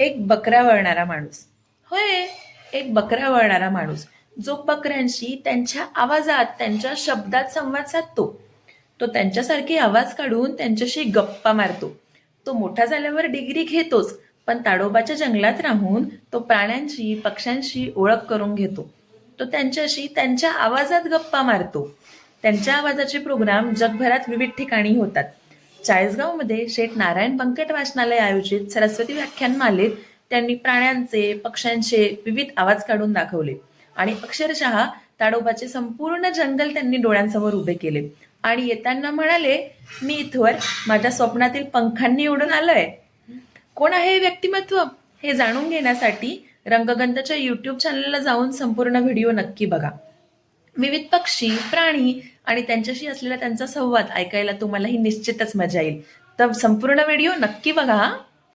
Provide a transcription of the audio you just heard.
एक बकरा वळणारा माणूस. होय. एक बकरा वळणारा माणूस. जो बकऱ्यांशी त्यांच्या आवाजात त्यांच्या शब्दात संवाद साधतो. तो त्यांच्यासारखे आवाज काढून त्यांच्याशी गप्पा मारतो. तो मोठा झाल्यावर डिग्री घेतोच पण ताडोबाच्या जंगलात राहून तो प्राण्यांशी पक्ष्यांशी ओळख करून घेतो. तो त्यांच्याशी त्यांच्या आवाजात गप्पा मारतो. त्यांच्या आवाजाचे प्रोग्राम जगभरात विविध ठिकाणी होतात. चाळीसगावमध्ये शेठ नारायण बंकट वाचनालय आयोजित सरस्वती व्याख्यानमालेत त्यांनी प्राण्यांचे पक्ष्यांचे विविध आवाज काढून दाखवले. आणि अक्षरशः ताडोबाचे संपूर्ण जंगल त्यांनी डोळ्यांसमोर उभे केले. आणि येताना म्हणाले मी इथवर माझ्या स्वप्नातील पंखांनी उडून आलोय. कोण आहे हे व्यक्तिमत्व? हे जाणून घेण्यासाठी रंगगंधच्या युट्यूब चॅनलला जाऊन संपूर्ण व्हिडिओ नक्की बघा. विविध पक्षी प्राणी आणि त्यांच्याशी असलेला त्यांचा संवाद ऐकायला तुम्हालाही निश्चितच मजा येईल. तर संपूर्ण व्हिडिओ नक्की बघा हा.